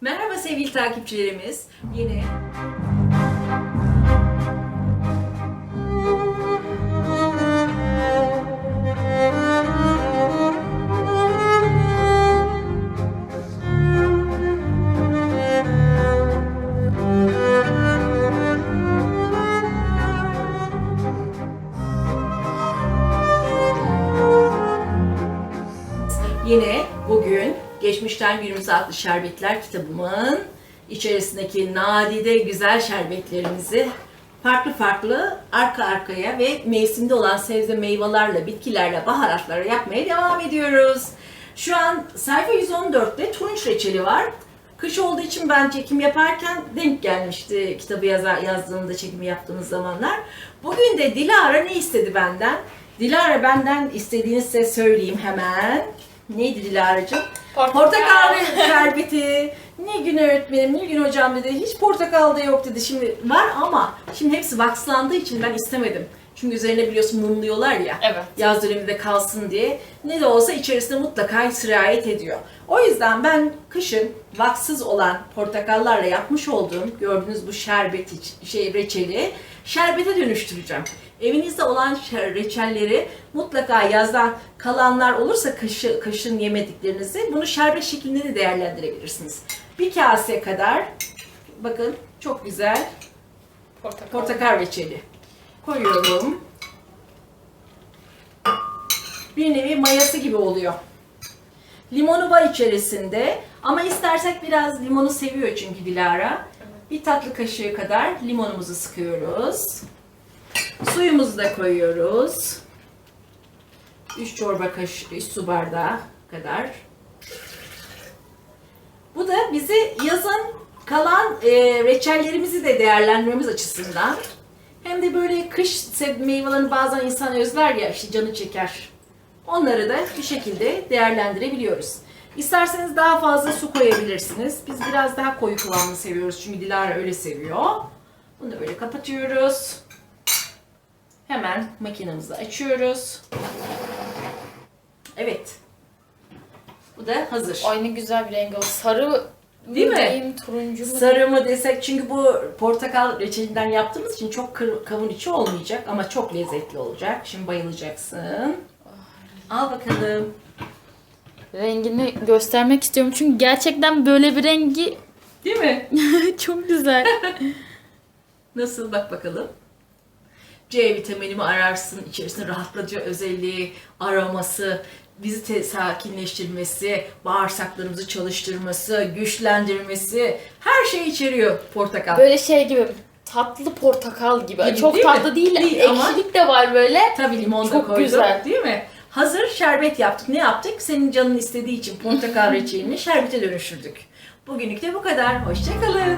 Merhaba sevgili takipçilerimiz. Yine Yine bugün Geçmişten Günümüze adlı şerbetler kitabımın içerisindeki nadide güzel şerbetlerimizi farklı farklı arka arkaya ve mevsimde olan sebze meyvelerle, bitkilerle, baharatlarla yapmaya devam ediyoruz. Şu an sayfa 114'te turunç reçeli var. Kış olduğu için ben çekim yaparken denk gelmişti kitabı yaza, yazdığımda çekimi yaptığımız zamanlar. Bugün de Dilara ne istedi benden? Dilara benden istediğini size söyleyeyim hemen. Neydi Dilara'cığım? Portakal. Portakal şerbeti. Ne gün öğretmenim, ne gün hocam dedi. Hiç portakal da yok dedi. Şimdi var ama şimdi hepsi vakslandığı için ben istemedim. Çünkü üzerine biliyorsun mumluyorlar ya. Evet. Yaz döneminde kalsın diye. Ne de olsa içerisinde mutlaka sirayet ediyor. O yüzden ben kışın vaksız olan portakallarla yapmış olduğum gördüğünüz bu şerbet şey reçeli şerbete dönüştüreceğim. Evinizde olan reçelleri mutlaka yazdan kalanlar olursa kışı, kışın yemediklerinizi bunu şerbet şeklinde de değerlendirebilirsiniz. Bir kase kadar bakın çok güzel Portakal. portakal reçeli koyuyorum. Bir nevi mayası gibi oluyor. Limonu var içerisinde ama istersek biraz limonu seviyor çünkü Dilara. Bir tatlı kaşığı kadar limonumuzu sıkıyoruz. Suyumuzu da koyuyoruz. 3 çorba kaşığı, 3 su bardağı kadar. Bu da bizi yazın kalan e, reçellerimizi de değerlendirmemiz açısından hem de böyle kış meyvelerini bazen insan özler ya işte canı çeker. Onları da bir şekilde değerlendirebiliyoruz. İsterseniz daha fazla su koyabilirsiniz. Biz biraz daha koyu kıvamını seviyoruz çünkü Dilara öyle seviyor. Bunu da böyle kapatıyoruz. Hemen makinemizi açıyoruz. Evet. Bu da hazır. Ay ne güzel bir rengi o. Sarı Değil mi? turuncu mu? Sarı mı desek çünkü bu portakal reçelinden yaptığımız için çok kır- kavun içi olmayacak ama çok lezzetli olacak. Şimdi bayılacaksın. Al bakalım. Rengini göstermek istiyorum çünkü gerçekten böyle bir rengi Değil mi? çok güzel. Nasıl bak bakalım. C vitaminimi ararsın. İçerisinde rahatlatıcı özelliği, aroması, bizi sakinleştirmesi, bağırsaklarımızı çalıştırması, güçlendirmesi her şey içeriyor portakal. böyle şey gibi tatlı portakal gibi. Gibi, çok değil mi? tatlı değil, Değil ama- ekşilik de var böyle. Tabii limon da Çok güzel. değil mi? Hazır şerbet yaptık. Ne yaptık? Senin canın istediği için portakal reçelini şerbete dönüştürdük. Bugünlük de bu kadar. Hoşçakalın.